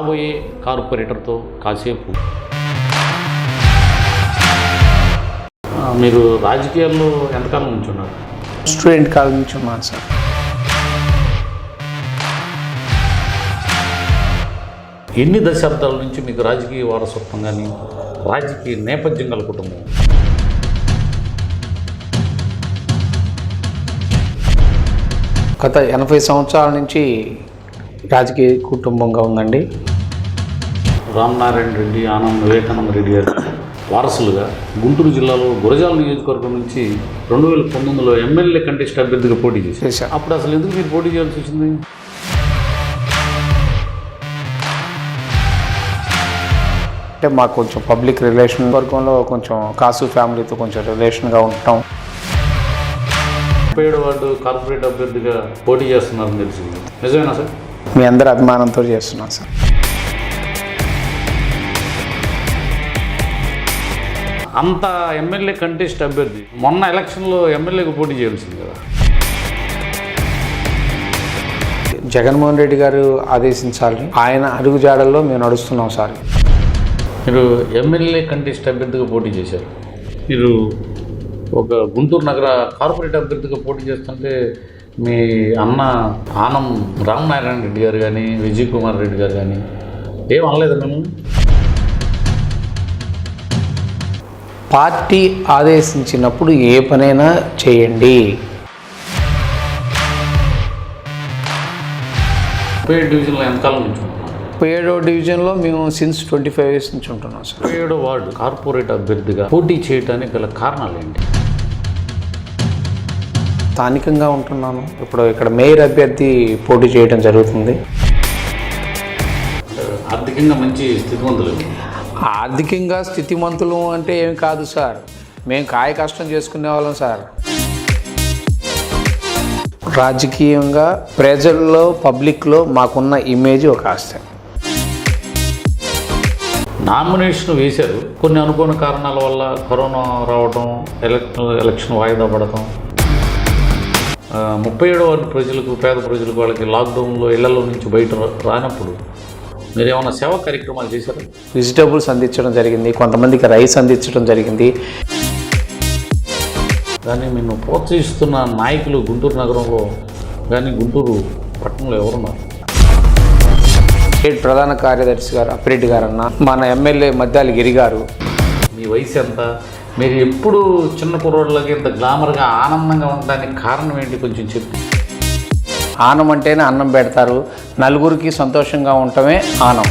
రాబోయే కార్పొరేటర్తో కాసేపు. మీరు రాజకీయాల్లో ఎంతకాలం నుంచి ఉన్నారు స్టూడెంట్ కాలం నుంచి ఉన్నాను సార్. ఎన్ని దశాబ్దాల నుంచి మీకు రాజకీయ వారసత్వం కానీ రాజకీయ నేపథ్యం గల కుటుంబం? గత ఎనభై సంవత్సరాల నుంచి రాజకీయ కుటుంబంగా ఉందండి. రామనారాయణ రెడ్డి ఆనంద్ వివేకానంద రెడ్డి గారు వారసులుగా గుంటూరు జిల్లాలో గురజాల నియోజకవర్గం నుంచి రెండు వేల పంతొమ్మిదిలో ఎమ్మెల్యే కంటెస్ట్ అభ్యర్థిగా పోటీ చేశారు. అప్పుడు అసలు ఎందుకు మీరు పోటీ చేయాల్సి వచ్చింది? అంటే మాకు కొంచెం పబ్లిక్ రిలేషన్ వర్గంలో కొంచెం కాసు ఫ్యామిలీతో కొంచెం రిలేషన్గా ఉండటం ముప్పై ఏడు వార్డు కార్పొరేట్ అభ్యర్థిగా పోటీ చేస్తున్నారని తెలిసింది. నిజమేనా సార్? మీ అందరి అభిమానంతో చేస్తున్నాం సార్. అంత ఎమ్మెల్యే కంటెస్ట్ అభ్యర్థి. మొన్న ఎలక్షన్లో ఎమ్మెల్యేగా పోటీ చేయాల్సింది కదా. జగన్మోహన్ రెడ్డి గారు ఆదేశించాలి ఆయన అడుగుజాడల్లో మేము నడుస్తున్నాం సార్. మీరు ఎమ్మెల్యే కంటెస్ట్ అభ్యర్థిగా పోటీ చేశారు. మీరు ఒక గుంటూరు నగర కార్పొరేట్ అభ్యర్థిగా పోటీ చేస్తుంటే మీ అన్న ఆనం రామనారాయణ రెడ్డి గారు కానీ విజయ్ కుమార్ రెడ్డి గారు కానీ ఏం అనలేదు మేము పార్టీ ఆదేశించినప్పుడు ఏ పనైనా చేయండి. ముప్పై ఏడు డివిజన్లో ఎంతకాలం నుంచి ఉంటున్నారు ముప్పై ఏడో డివిజన్లో మేము సిన్స్ ట్వంటీ ఫైవ్ ఇయర్స్ నుంచి ఉంటున్నాం సార్. ఏడో వార్డు కార్పొరేట్ అభ్యర్థిగా పోటీ చేయడానికి గల కారణాలు ఏంటి స్థానికంగా ఉంటున్నాను. ఇప్పుడు ఇక్కడ మేయర్ అభ్యర్థి పోటీ చేయడం జరుగుతుంది. ఆర్థికంగా మంచి స్థితివంతులు ఆర్థికంగా స్థితిమంతులు అంటే ఏమి కాదు సార్. మేము కాయ కష్టం చేసుకునే వాళ్ళం సార్. రాజకీయంగా ప్రజల్లో పబ్లిక్లో మాకున్న ఇమేజ్ ఒక ఆస్తి. నామినేషన్ వేశారు. కొన్ని అనుకోని కారణాల వల్ల కరోనా రావడం ఎలక్షన్ ఎలక్షన్ వాయిదా పడటం. ముప్పై ఏడో ప్రజలకు పేద ప్రజలకు వాళ్ళకి లాక్డౌన్లో ఇళ్ళలో నుంచి బయట రానప్పుడు మీరు ఏమైనా సేవా కార్యక్రమాలు చేశారు? వెజిటబుల్స్ అందించడం జరిగింది కొంతమందికి రైస్ అందించడం జరిగింది. కానీ నిన్ను ప్రోత్సహిస్తున్న నాయకులు గుంటూరు నగరంలో కానీ గుంటూరు పట్టణంలో ఎవరున్నారు? స్టేట్ ప్రధాన కార్యదర్శి గారు అప్పిరెడ్డి గారు అన్న మన ఎమ్మెల్యే మద్దాలి గిరి గారు. మీ వయసు ఎంత? మీరు ఎప్పుడు చిన్న కుర్రోళ్ళకి ఇంత గ్లామర్గా ఆనందంగా ఉండడానికి కారణం ఏంటి కొంచెం చెప్పి. ఆనం అంటేనే అన్నం పెడతారు. నలుగురికి సంతోషంగా ఉండటమే ఆనం.